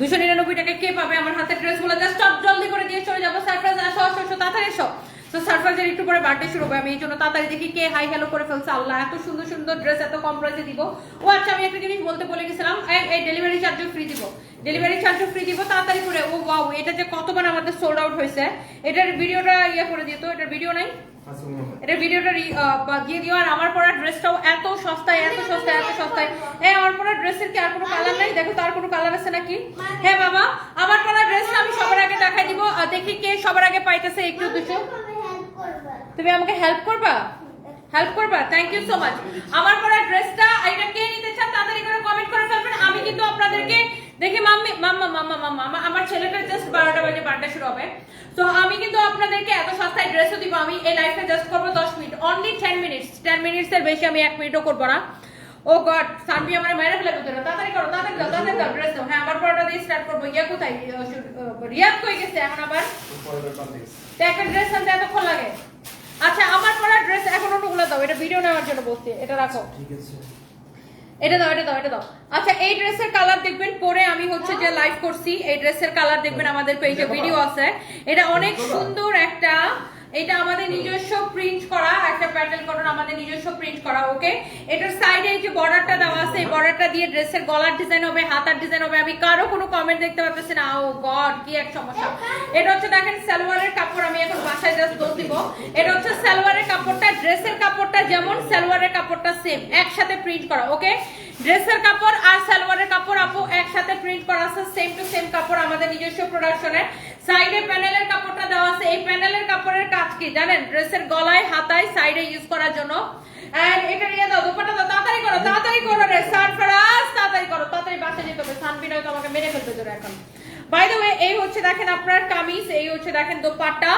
দুশো নিরানব্বই টাকা কে পাবে আমার হাতের ড্রেসগুলো জাস্ট স্টপ জলদি করে দিয়ে চলে যাব। সারপ্রাইজ আসো আসো আসো, তাড়াতাড়ি এসো। তো সারপ্রাইজের একটু পরে বার্থডে শুরু হবে। আমি এই জন্য তাড়াতাড়ি দেখি কে হাই হ্যালো করে ফেলছে। আল্লাহ, এত সুন্দর সুন্দর ড্রেস এত কম প্রাইসে দিব। ও আচ্ছা আমি একটা জিনিস বলতে বলে গেছিলাম। এই ডেলিভারি চার্জও ফ্রি দিব। ডেলিভারি চার্জও ফ্রি দিব, তাড়াতাড়ি করে। ও ওয়াও এটা যে কতবার আমাদের সোল্ড আউট হয়েছে, এটার ভিডিওটা ইয়ে করে দিত এটার ভিডিও নাই? এটা ভিডিওটা রি- আহ, বা- দিয়ে দিও। আর আমার পরা ড্রেসটাও এত সস্তায় এত সস্তায় এত সস্তায়। হ্যাঁ আমার পরা ড্রেসের কি আর কোনো কালার নাই? দেখো তার কোনো কালার আছে নাকি? হ্যাঁ বাবা আমার পরা ড্রেসটা আমি সবার আগে দেখাই দিব। আর দেখি কে সবার আগে পাইতেছে একটু দুশো তুমি আমাকে হেল্প করবা? হেল্প করবা? থ্যাংক ইউ সো মাচ আমার পরা ড্রেসটা এটা কে নিতে চান তাড়াতাড়ি করে কমেন্ট করে ফেলবেন। আমি কিন্তু আপনাদেরকে দেখি মাম্মি মাম্মা মাম্মা মাম্মা আমার- আমার ছেলেটা জাস্ট বারোটা বাজে বার্থডে শুরু হবে। তো আমি কিন্তু আপনাদেরকে এত সস্তায় ড্রেসও দিব আমি এই লাইফে জাস্ট করব দশ minute only ten minutes ten minutes এর বেশি আমি এক মিনিটও করব না। ও গড সানভি আমার মেরে ফেলে ভিতরে তাড়াতাড়ি করো তাড়াতাড়ি দাও তাড়াতাড়ি দাও ড্রেস দাও হ্যাঁ আমার পরোটা দিয়ে স্টার্ট করব। ইয়া কোথায়? রিয়াদ কই গেছে এখন আবার? তো একটা ড্রেস আনতে এতক্ষণ লাগে। আচ্ছা আমার পরা ড্রেস এখন অন্যগুলো দাও। এটা ভিডিও নেওয়ার জন্য বলছি। এটা রাখো। ঠিক আছে এটা দাও এটা দাও এটা দাও। আচ্ছা এই ড্রেসের কালার দেখবেন। পরে আমি হচ্ছে যে লাইভ করছি। এই ড্রেসের কালার দেখবেন আমাদের পেজে ভিডিও আছে। এটা অনেক সুন্দর একটা এটা আমাদের নিজস্ব প্রিন্ট করা একটা প্যাটার্ন কটন আমাদের নিজস্ব প্রিন্ট করা ওকে এটার সাইডে এই যে বর্ডারটা দেওয়া আছে এই বর্ডারটা দিয়ে ড্রেসের গলার ডিজাইন হবে হাতার ডিজাইন হবে। আমি কারও কোনো কমেন্ট দেখতে পাচ্ছি না। ও গড কি এক সমস্যা। এটা হচ্ছে দেখেন সালোয়ারের কাপড় আমি এখন বাসায় জাস্ট দোষ দিব। এটা হচ্ছে সালোয়ারের কাপড়টা ড্রেসের কাপড়টা যেমন সালোয়ারের কাপড়টা সেম একসাথে প্রিন্ট করা ওকে ড্রেসের কাপড় আর সালোয়ারের কাপড় আপু একসাথে প্রিন্ট করা আছে সেম টু সেম কাপড় আমাদের নিজস্ব প্রোডাকশনের সাইডে প্যানেলের কাপড়টা দেওয়া আছে। এই প্যানেলের কাপড়ের কাজ কি জানেন? ড্রেসের গলায়, হাতায়, সাইডে ইউজ করার জন্য। এন্ড এটা নিয়ে দাও দুপাটা দাও, তাড়াতাড়ি করো তাড়াতাড়ি করো রে সারফরাজ তাড়াতাড়ি করো, তাড়াতাড়ি বাসা যেতে হবে। সানবিন হয়তো আমাকে মেরে ফেলতে ধরে এখন। বাই দ্য ওয়ে এই হচ্ছে দেখেন আপনার কামিজ, এই হচ্ছে দেখেন দোপাট্টা।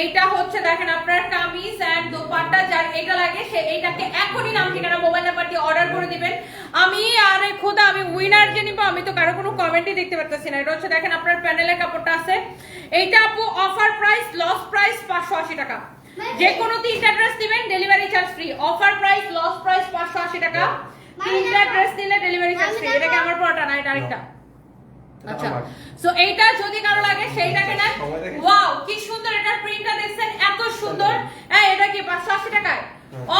এইটা হচ্ছে দেখেন আপনার কামিজ এন্ড দোপাট্টা, যার এটা লাগে, সে এইটাকে এখনই নাম ঠিকানা মোবাইল নাম্বার দিয়ে অর্ডার করে দিবেন আমি আরে খোদা আমি উইনার যে নিবো আমি তো কারও কোনো কমেন্টই দেখতে পারতেছি না। এটা হচ্ছে দেখেন আপনার প্যানেলের কাপড়টা আছে। এইটা আপু অফার প্রাইস লস প্রাইস পাঁচশো আশি টাকা। যে কোনো তিনটা ড্রেস দিবেন delivery charge free offer price loss price পাঁচশো আশি টাকা। তিনটা ড্রেস দিলে ডেলিভারি চার্জ ফ্রি এটা কি আমার পড়াটা না এটা আরেকটা? আচ্ছা। সো এইটা যদি কারও লাগে সেইটাকে নেন। ওয়াও কি সুন্দর এটার প্রিন্টটা দেখছেন এত সুন্দর। হ্যাঁ এটা কি 580 টাকায়?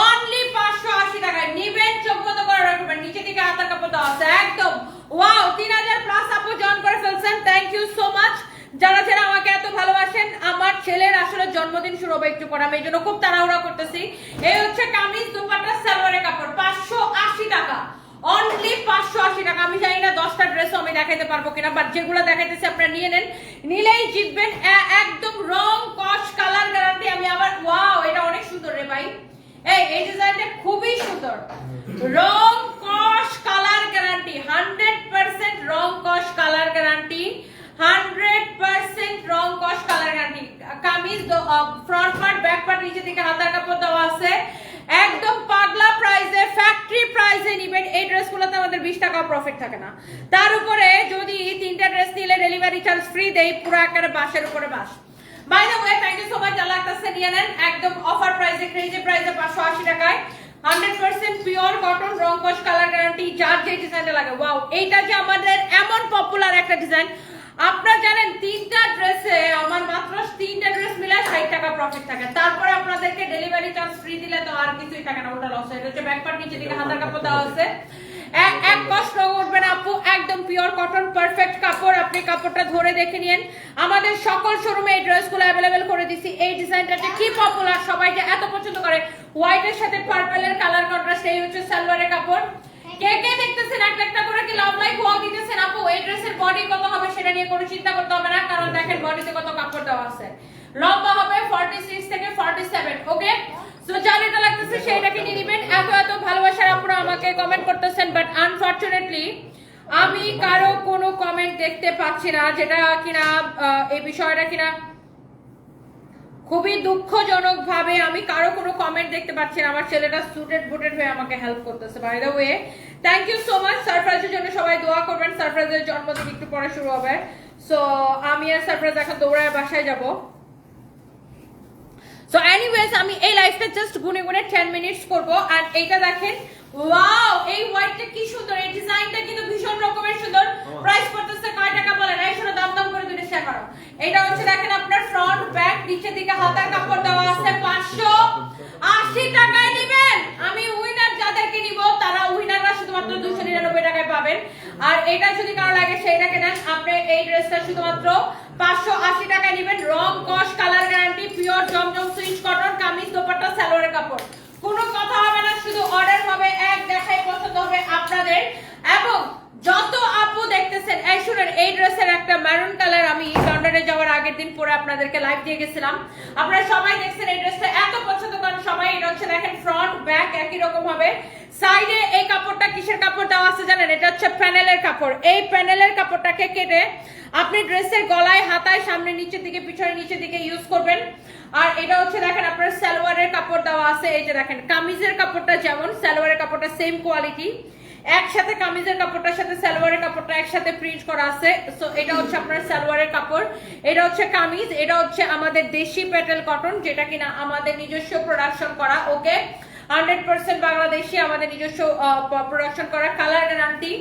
অনলি 580 টাকায়। নিবেন, চোখ করে রাখবেন, নিচে দিকে হাতার কাপড় আছে একদম। ওয়াও 3000 প্লাস আপু জন করে ফেলছেন। থ্যাংক ইউ সো মাচ যারা যারা আমাকে এত ভালোবাসেন, আমার ছেলের আসলে জন্মদিন শুরু হবে একটু পরে। আমি এই খুব তাড়াহুড়া করতেছি। এই হচ্ছে কামিজ, দুপাট্টা, সালোয়ারের কাপড়। 580 টাকা। অনলি পাঁচশো আশি টাকা। আমি জানি না দশটা ড্রেসও আমি দেখাইতে পারব কিনা বাট যেগুলো দেখাইতেছি আপনারা নিয়ে নেন। নিলেই জিতবেন একদম রং, কস কালার গ্যারান্টি আমি আবার ওয়াও এটা অনেক সুন্দর রে ভাই। এই এই ডিজাইনটা খুবই সুন্দর। রং কস কালার গ্যারান্টি, হান্ড্রেড পার্সেন্ট রং কস কালার গ্যারান্টি, হান্ড্রেড পার্সেন্ট রং কস colour guarantee. Kameez front part, back part নিচে থেকে হাতার কাপড় দেওয়া আছে। একদম পাগলা প্রাইসে ফ্যাক্টরি প্রাইসে নিবেন। এই ড্রেসগুলোতে আমাদের বিশ টাকা প্রফিট থাকে না। তার উপরে যদি তিনটা ড্রেস নিলে ডেলিভারি চার্জ ফ্রি দেই, পুরো একেবারে বাসের উপরে বাস by the way thank you so much যা লাগতেছে নিয়ে নেন। একদম অফার প্রাইসে ক্রেজি প্রাইসে পাঁচশো আশি টাকায়। হান্ড্রেড পার্সেন্ট পিওর কটন রং কস কালার গ্যারান্টি যার যে ডিজাইনটা লাগে। ওয়াও এইটা যে আমাদের এমন পপুলার একটা ডিজাইন আপনারা জানেন তিনটা ড্রেসে আমার মাত্র তিনটা ড্রেস মিলে ষাট টাকা প্রফিট থাকে। তারপরে আপনাদেরকে ডেলিভারি চার্জ ফ্রি দিলে তো আর কিছুই থাকে না ওটা লস হয়ে যাচ্ছে ব্যাকপার্ট নিচে দিকে হাতার কাপড় দেওয়া আছে। এক কষ্ট উঠবে না, আপু। একদম পিওর কটন পারফেক্ট কাপড়। আপনি কাপড়টা ধরে দেখে নিন। আমাদের সকল শোরুমে এই ড্রেসগুলো অ্যাভেলেবেল করে দিছি। এই ডিজাইনটাতে কি পপুলার সবাই যে এত পছন্দ করে। হোয়াইটের সাথে পার্পলের কালার কন্ট্রাস্ট এই হচ্ছে সালোয়ারের কাপড়। কে কে দেখতেছেন? একটা একটা করে কি লাভ লাইক ওয়াও দিতেছেন, আপু? এই ড্রেসের বডি কত হবে সেটা নিয়ে কোনো চিন্তা করতে হবে না, কারণ দেখেন বডিতে কত কাপড় দেওয়া আছে। লম্বা হবে 46 থেকে 47 ওকে সো এটা লাগতেছে সেইটাকে নিয়ে নেবেন। এত এত ভালোবাসার আপনারা আমাকে কমেন্ট করতেছেন বাট আনফরচুনেটলি আমি কারও কোনো কমেন্ট দেখতে পাচ্ছি না, যেটা কিনা এই বিষয়টা কিনা খুবই দুঃখজনক ভাবে আমি কারও কোনো কমেন্ট দেখতে পাচ্ছি না। আমার ছেলেটা সুটেড বুটেড হয়ে আমাকে হেল্প করতেছে by the way thank you so much সারপ্রাইজের জন্য সবাই দোয়া করবেন, সারপ্রাইজের জন্মদিন একটু পরে শুরু হবে। সো আমি আর সারপ্রাইজ এখন দৌড়ায় বাসায় যাব। সো এনিওয়েজ আমি এই লাইফটা জাস্ট গুনে গুনে 10 মিনিটস করব। আর এইটা দেখেন ওয়াও এই হোয়াইটটা কি সুন্দর এই ডিজাইনটা কিন্তু ভীষণ রকমের সুন্দর। প্রাইস পড়তেছে কয় টাকা এটা হচ্ছে দেখেন আপনার ফ্রন্ট ব্যাক নিচের দিকে হাতার কাপড় দেওয়া আছে পাঁচশো আশি টাকায় নিবেন আমি উইনার যাদেরকে নিব তারা উইনাররা শুধুমাত্র দুশো নিরানব্বই টাকায় পাবেন। আর এটা যদি কারও লাগে সেইটাকে নেন। আপনি এই ড্রেসটা শুধুমাত্র পাঁচশো আশি টাকায় নিবেন রং, কস, colour guarantee pure Zamzam Swiss cotton kameez, dupatta salwar কাপড়। কোনো কথা হবে না, শুধু অর্ডার হবে, এক দেখাই পছন্দ হবে আপনাদের। এবং যত আপু দেখতেছেন শুনেন এই ড্রেসের একটা ম্যারুন কালার আমি লন্ডনে যাওয়ার আগের দিন পরে আপনাদেরকে লাইভ দিয়ে গেছিলাম। আপনারা সবাই দেখছেন এই ড্রেসটা, এত পছন্দ করেন সবাই। এটা হচ্ছে দেখেন ফ্রন্ট ব্যাক একই রকম হবে। সাইডে এই কাপড়টা কিসের কাপড় দেওয়া আছে জানেন? এটা হচ্ছে প্যানেলের কাপড়। এই প্যানেলের কাপড়টাকে কেটে আপনি ড্রেসের গলায়, হাতায়, সামনে নিচের দিকে, পিছনে নিচের দিকে ইউজ করবেন। আর এটা হচ্ছে দেখেন আপনার সালোয়ারের কাপড় দেওয়া আছে। এই যে দেখেন, কামিজের কাপড়টা যেমন, সালোয়ারের কাপড়টা সেম কোয়ালিটি একসাথে কামিজের কাপড়টার সাথে সালোয়ারের কাপড়টা, একসাথে প্রিন্ট করা আছে। সো এটা হচ্ছে আপনার সালোয়ারের কাপড়। এটা হচ্ছে কামিজ, এটা হচ্ছে আমাদের দেশি প্যাটেল কটন, যেটা কিনা আমাদের নিজস্ব প্রোডাকশন করা ওকে হান্ড্রেড পার্সেন্ট বাংলাদেশি আমাদের নিজস্ব প্রোডাকশন করা কালার গ্যারান্টি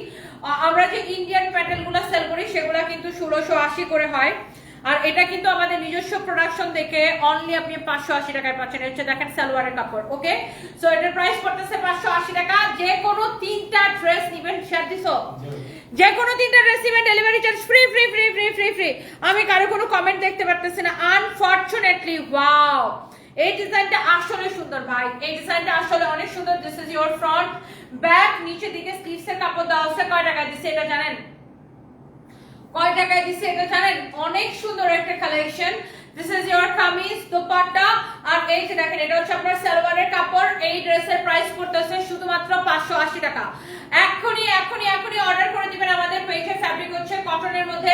আমরা যে ইন্ডিয়ান প্যাটেলগুলো সেল করি, সেগুলো কিন্তু ষোলোশো আশি করে হয়। আর এটা কিন্তু আমাদের নিজস্ব প্রোডাকশন দেখে অনলি আপনি পাঁচশো আশি টাকায় পাচ্ছেন। হচ্ছে দেখেন সালোয়ারের কাপড় ওকে সো এটার প্রাইস পড়তেছে পাঁচশো আশি টাকা। যে কোনো তিনটা ড্রেস নিবেন শেয়ার দিছো? যে কোনো তিনটা ড্রেস নিবেন delivery charge free free free free free free আমি কারও কোনো কমেন্ট দেখতে পারতেছি না। আনফরচুনেটলি ওয়াও এই ডিজাইনটা আসলে সুন্দর, ভাই। এই ডিজাইনটা আসলে অনেক সুন্দর। This is your front back নিচে দিকে স্লিভস এর কাপড় দেওয়া আছে কয় টাকা দিছে এটা জানেন? কয় টাকায় দিছে এটা জানেন? অনেক সুন্দর একটা collection this is your kameez, dupatta, আর এই যে দেখেন, এটা হচ্ছে আপনার সালোয়ারের কাপড়। এই ড্রেসের প্রাইস পড়তেছে শুধুমাত্র 580 টাকা। এখনি এখনি এখনি অর্ডার করে দিবেন আমাদের পেজে ফ্যাব্রিক হচ্ছে কটনের মধ্যে।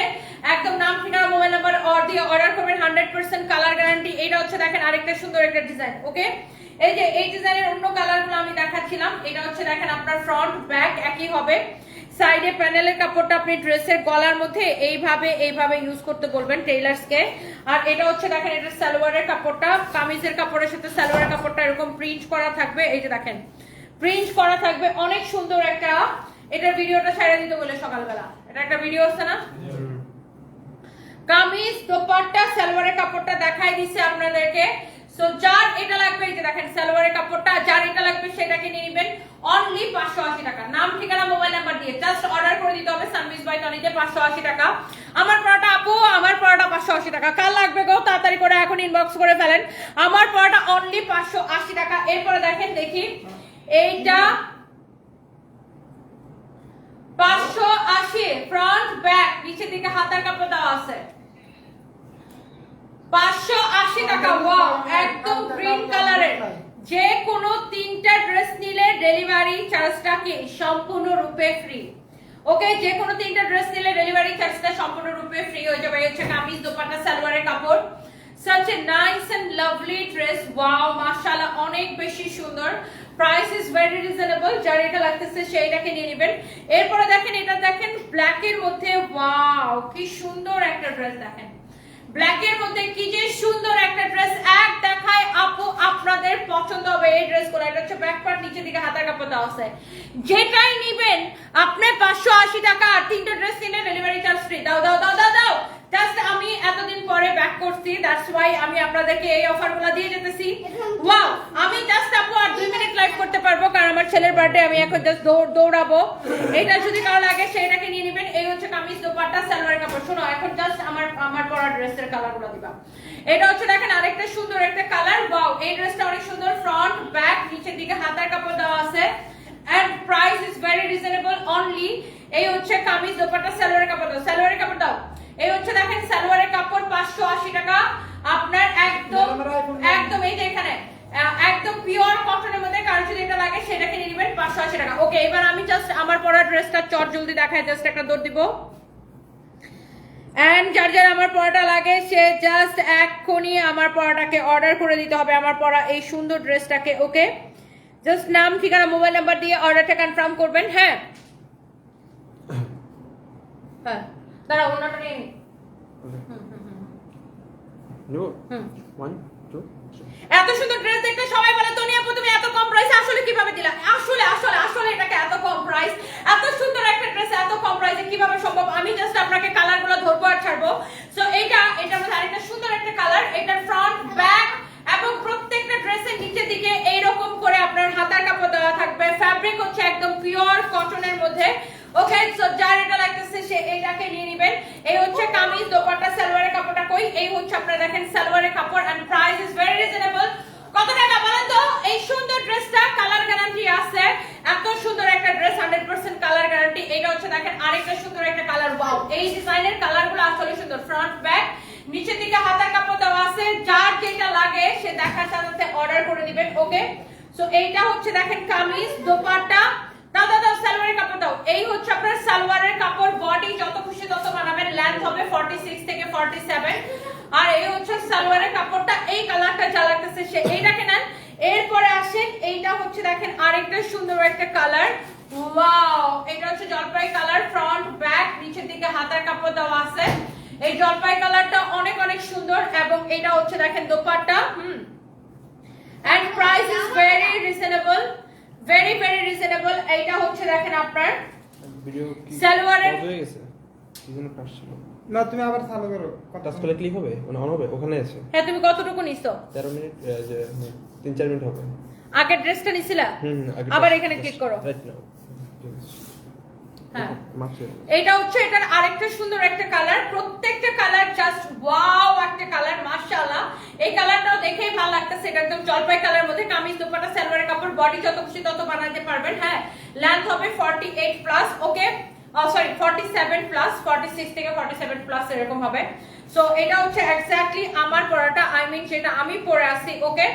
একদম নাম, ঠিকানা মোবাইল নাম্বার অর দিয়ে অর্ডার করবেন 100% কালার গ্যারান্টি এটা হচ্ছে দেখেন আরেকটা সুন্দর একটা ডিজাইন ওকে এই যে, এই ডিজাইনের অন্য কালারগুলো আমি দেখাচ্ছিলাম। এটা হচ্ছে দেখেন আপনার ফ্রন্ট ব্যাক একই হবে। সাইডে প্যানেলের কাপড়টা আপনি ড্রেসের গলার মধ্যে এইভাবে এইভাবে ইউজ করতে বলবেন টেইলার্সকে আর এটা হচ্ছে দেখেন, এটা সালোয়ারের কাপড়টা, কামিজের কাপড়ের সাথে সালোয়ারের কাপড়টা এরকম প্রিন্ট করা থাকবে। এই যে দেখেন প্রিন্ট করা থাকবে। অনেক সুন্দর একটা, এটার ভিডিওটা ছেড়ে দিতে বলে সকালবেলা। এটা একটা ভিডিও আছে না? কামিজ, দোপাট্টা, সালোয়ারের কাপড়টা দেখাই দিছে আপনাদেরকে। সো যার এটা লাগবে, এই যে দেখেন, সালোয়ারের কাপড়টা যার লাগবে সেটাকে নিয়ে নেবেন। অনলি পাঁচশো আশি টাকা। নাম, ঠিকানা মোবাইল নাম্বার দিয়ে জাস্ট অর্ডার করে দিতে হবে সানবিজ বাই টনিতে পাঁচশো আশি টাকা। আমার পড়াটা আপু, আমার পড়াটা পাঁচশো আশি টাকা। কাল লাগবে গো, তাড়াতাড়ি করে এখন ইনবক্স করে ফেলেন। আমার পড়াটা অনলি পাঁচশো আশি টাকা। এরপরে দেখেন, দেখি। এইটা পাঁচশো আশি ফ্রন্ট ব্যাক নিচের দিকে হাতার কাপড় দেওয়া আছে। পাঁচশো আশি টাকা ওয়াও একদম গ্রিন কালারের যে কোনো তিনটা ড্রেস নিলে ডেলিভারি চার্জটা কি সম্পূর্ণরূপে ফ্রি ওকে যে কোনো তিনটা ড্রেস নিলে ডেলিভারি চার্জটা সম্পূর্ণরূপে ফ্রি হয়ে যাবে। হচ্ছে কামিজ, দোপাট্টা, সালোয়ারের কাপড়। Such a nice and lovely dress. Wow, মাশাআল্লাহ, অনেক বেশি সুন্দর। প্রাইস ইজ ভেরি রিজনেবল যার এটা লাগতেছে সেইটাকে নিয়ে নেবেন। এরপরে দেখেন, এটা দেখেন ব্ল্যাক এর মধ্যে। ওয়াও কি সুন্দর একটা ড্রেস দেখেন। ব্ল্যাক এর মধ্যে কি যে সুন্দর একটা ড্রেস এক দেখায় আপু আপনাদের পছন্দ হবে এই ড্রেসগুলো এটা হচ্ছে ব্যাক পার্ট নিচে দিকে হাতার কাপড় দেওয়া আছে। যেটাই নিবেন আপনি পাঁচশো আশি টাকা আর তিনটা ড্রেস নিলে ডেলিভারি চার্জ ফ্রি দাও দাও দাও দাও দাও। জাস্ট আমি এতদিন পরে ব্যাক করছি দ্যাটস ওয়াই আমি আপনাদেরকে এই অফারগুলো দিয়ে যেতেছি। ওয়াও আমি জাস্ট আপু আর দুই মিনিট লাইভ করতে পারব কারণ আমার ছেলের বার্থডে আমি এখন জাস্ট দৌড়াবো। এটা যদি কারও লাগে সেটাকে নিয়ে নেবেন। এই হচ্ছে কামিজ দোপাট্টা সালোয়ার কাপড়। শোনো, এখন জাস্ট আমার আমার পরা ড্রেসের কালারগুলো দিবা। এটা হচ্ছে দেখেন আরেকটা সুন্দর একটা কালার ওয়াও এই ড্রেসটা অনেক সুন্দর। ফ্রন্ট ব্যাক নিচের দিকে হাতার কাপড় দেওয়া আছে। And price is very reasonable only এই হচ্ছে কামিজ দোপাট্টা, সালোয়ারের কাপড় দাও। সালোয়ারের কাপড় দাও। এই হচ্ছে দেখেন সালোয়ারের কাপড় পাঁচশো আশি টাকা আপনার একদম একদম এই যে এখানে আহ, একদম পিওর কটনের মধ্যে কারও যদি এটা লাগে সেটাকে আশি টাকা। ওকে এবার আমি জাস্ট আমার পরা ড্রেসটা চট জলদি দেখাই জাস্ট একটা দৌড় দিব। এন্ড যার যার আমার পড়াটা লাগে সে জাস্ট এক্ষুনি আমার পড়াটাকে অর্ডার করে দিতে হবে আমার পড়া এই সুন্দর ড্রেসটাকে ওকে? জাস্ট নাম ঠিকানা মোবাইল নাম্বার দিয়ে অর্ডারটা কনফার্ম করবেন হ্যাঁ? হ্যাঁ দাঁড়া অন্যটা নিয়ে. হুম two, three. এত সুন্দর ড্রেস দেখতে সবাই বলে তো আপু তুমি এত কম প্রাইসে আসলে কীভাবে দিলা? আসলে আসলে আসলে এটাকে এত কম প্রাইস এত সুন্দর একটা ড্রেস এত কম প্রাইসে কীভাবে সম্ভব? আমি জাস্ট আপনাকে কালারগুলো ধরবো আর ছাড়বো। সো এইটা এটার মধ্যে এটার ফ্রন্ট ব্যাক এবং প্রত্যেকটা ড্রেসের নিচের দিকে এইরকম করে আপনার হাতার কাপড় দেওয়া থাকবে ফ্যাব্রিক হচ্ছে একদম পিওর কটনের মধ্যে ওকে সো যার এটা লাগতেছে, সে এইটাকে নিয়ে নেবেন। এই হচ্ছে কামিজ, দোপাট্টা, সালোয়ারের কাপড়টা কই? এই হচ্ছে আপনারা দেখেন সালোয়ারের কাপড় and price is very reasonable কত টাকা বলেন তো? এই সুন্দর ড্রেসটা কালার গ্যারান্টি আছে। এত সুন্দর একটা ড্রেস 100% কালার গ্যারান্টি এটা হচ্ছে দেখেন আরেকটা সুন্দর একটা কালার ওয়াও এই ডিজাইনের কালারগুলো আসলে সুন্দর। ফ্রন্ট ব্যাক নিচের দিকে হাতার কাপড় দেওয়া আছে। যার যেটা লাগে, সে দেখার সাথে অর্ডার করে দিবেন ওকে সো এইটা হচ্ছে দেখেন কামিজ, দোপাট্টা দাও দাও সালোয়ারের কাপড় দাও। এই সালোয়ারের কাপড় বডি যত খুশি তত বানাবেন। লেন্থ হবে 46 থেকে 47 আর এই হচ্ছে সালোয়ারের কাপড়টা সুন্দর একটা কালার। ওয়াও এটা হচ্ছে জলপাই কালার ফ্রন্ট ব্যাক নিচের দিকে হাতার কাপড় দেওয়া আছে। এই জলপাই কালারটা অনেক অনেক সুন্দর এবং এটা হচ্ছে দেখেন দোপাট্টা, হুম। And price is very reasonable very very reasonable এইটা হচ্ছে দেখেন আপনার ভিডিও কি সালোয়ারের- pause হয়ে গেছে? কি ছিল। না তুমি আবার চালু করো টাচ করলে ক্লিক হবে? মানে অন হবে? ওখানে আছে। হ্যাঁ তুমি কতটুকু নিছো? তেরো মিনিট যে হুম, তিন চার মিনিট হবে। আগে ড্রেসটা নিছিলা? হুম আবার এখানে ক্লিক করো। Right now। হ্যাঁ। এটা হচ্ছে এটার আরেকটা সুন্দর একটা কালার প্রত্যেকটা কালার জাস্ট ওয়াও একটা কালার মাশাআল্লাহ। এই কালারটাও দেখেই ভালো লাগতেছে। এটা একদম জলপাই কালার মধ্যে কামিজ দুপাটা সালোয়ারের কাপড় বডি যত খুশি তত বানাতে পারবেন। হ্যাঁ লেন্থ হবে 48 প্লাস ওকে সরি 47 প্লাস 46 থেকে 47 প্লাস এরকম হবে। সো এটা হচ্ছে এক্স্যাক্টলি আমার পরাটা আই মিন যেটা আমি পরে আছি ওকে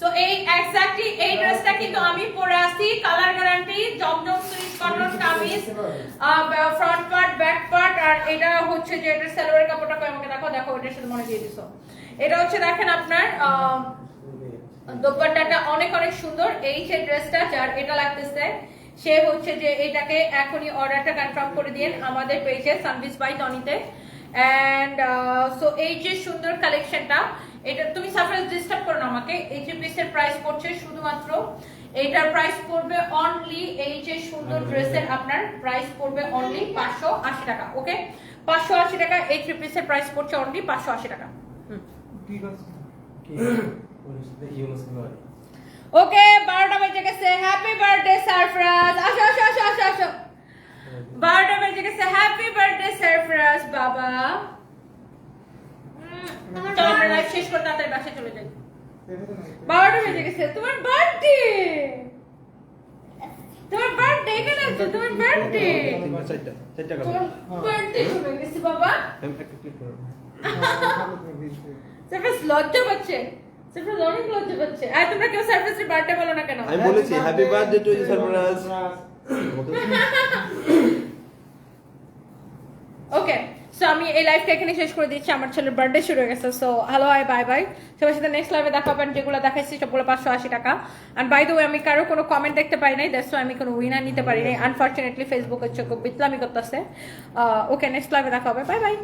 সো এই এক্স্যাক্টলি এই ড্রেসটা কিন্তু আমি পরে আছি। Colour guarantee Zamzam cotton kameez front part back part আর এটা হচ্ছে যে এটা সালোয়ারের কাপড়টা কই আমাকে দেখো দেখো মনে দিয়ে দিছো। এটা হচ্ছে, দেখেন আপনার দোপাট্টাটা অনেক অনেক সুন্দর। এই যে ড্রেসটা যার এটা লাগতেছে, সে হচ্ছে যে এটাকে এখনই অর্ডারটা কনফার্ম করে দিন আমাদের পেজে সানভিস বাই টনিতে এন্ড সো এই যে সুন্দর কালেকশনটা এটা তুমি সারপ্রাইজ ডিস্টার্ব করো না আমাকে। এই যে পিসের প্রাইস পড়ছে শুধুমাত্র এইটার প্রাইস পড়বে অনলি এই যে সুন্দর ড্রেসের আপনার প্রাইস পড়বে অনলি পাঁচশো আশি টাকা ওকে পাঁচশো আশি টাকা এই থ্রি পিসের প্রাইস পড়ছে অনলি পাঁচশো আশি টাকা। ওকে বারোটা বেজে গেছে। হ্যাপি বার্থডে সারফরাজ আসো আসো আসো আসো আসো। বারোটা বেজে গেছে। হ্যাপি বার্থডে সারফরাজ বাবা। চলো আমরা লাইভ শেষ করে তাড়াতাড়ি বাসায় চলে যাই। বারোটা বেজে গেছে। তোমার বার্থডে তোমার বার্থডে এখানে আছে তোমার বার্থডে তোমার বার্থডে চলে গেছে বাবা। সারফরাজ লজ্জা পাচ্ছে। সারফরাজ অনেক লজ্জা পাচ্ছে। আর তোমরা কেউ সারফরাজের বার্থডে বলো না কেন? আমি বলেছি happy birthday to you surprise okay so আমি এই লাইভটা এখানে শেষ করে দিচ্ছি। আমার ছেলের বার্থডে শুরু হয়ে গেছে so hello hi bye bye সবার সাথে নেক্সট লাইভে দেখা পাবেন, যেগুলো দেখাচ্ছি সবগুলো পাঁচশো আশি টাকা। অ্যান্ড বাই দ্য ওয়ে আমি কারও কোনো কমেন্ট দেখতে পাই নাই দ্যাটস আমি কোনো উইনার নিতে পারি নাই। আনফর্চুনেটলি ফেসবুকের খুব বিতলামি করতেছে। ওকে নেক্সট লাইভে দেখা হবে। Bye bye